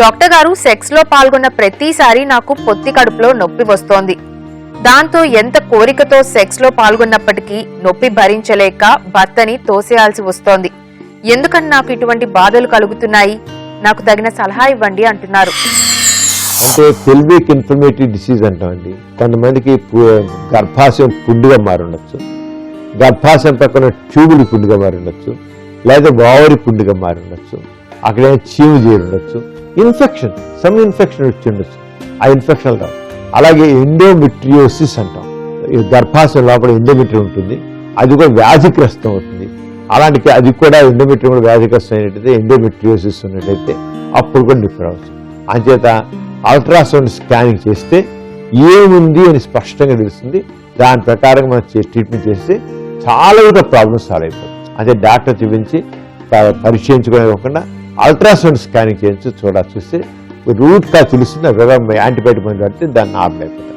Doctor గారు సెక్స్లో పాల్గొన్న ప్రతిసారి నాకు పొత్తి కడుపులో నొప్పి వస్తోంది. దాంతో ఎంత కోరికతో సెక్స్లో పాల్గొన్నప్పటికీ నొప్పి భరించలేక భర్తని తోసేయాల్సి వస్తోంది. ఎందుకని నాకు ఇటువంటి బాధలు కలుగుతున్నాయి? నాకు తగిన సలహా ఇవ్వండి అంటున్నారు. అంటే పెల్విక్ ఇన్ఫ్లమేటరీ డిసీజ్ అంటామండి. కొంతమందికి గర్భాశయం పుండుగా మారుండొచ్చు. గర్భాశయం పక్కన ట్యూబులు పుండుగా మారుండొచ్చు. లేదా ఓవరి పుండుగా మారుండొచ్చు. అక్కడ చీము చేయవచ్చు ఇన్ఫెక్షన్ సమ్ ఇన్ఫెక్షన్ వచ్చి ఉండొచ్చు ఆ ఇన్ఫెక్షన్ రావు అలాగే ఎండోమెట్రియోసిస్ అంటాం. గర్భాశయం లోపల ఎండోమెట్రి ఉంటుంది. అది కూడా వ్యాధిగ్రస్తం అవుతుంది. అలాంటి అది కూడా ఎండోమెట్రి కూడా వ్యాధిగ్రస్తం అయినట్టయితే ఎండోమెట్రియోసిస్ ఉన్నట్టయితే అప్పుడు కూడా నొప్పి రావచ్చు అంచేత అల్ట్రాసౌండ్ స్కానింగ్ చేస్తే ఏముంది అని స్పష్టంగా తెలుస్తుంది. దాని ప్రకారం మనం ట్రీట్మెంట్ చేస్తే చాలా కూడా ప్రాబ్లమ్స్ సాల్వ్ అయిపోతుంది. అదే డాక్టర్ చూపించి ప- పరిశీలించుకునే కాకుండా అల్ట్రాసౌండ్ స్కానింగ్ చేయించి చూడాల్సి చూసి రూట్ కా తెలుస్తుంది యాంటీబయాటిక్ మందు పడితే దాన్ని నార్మల్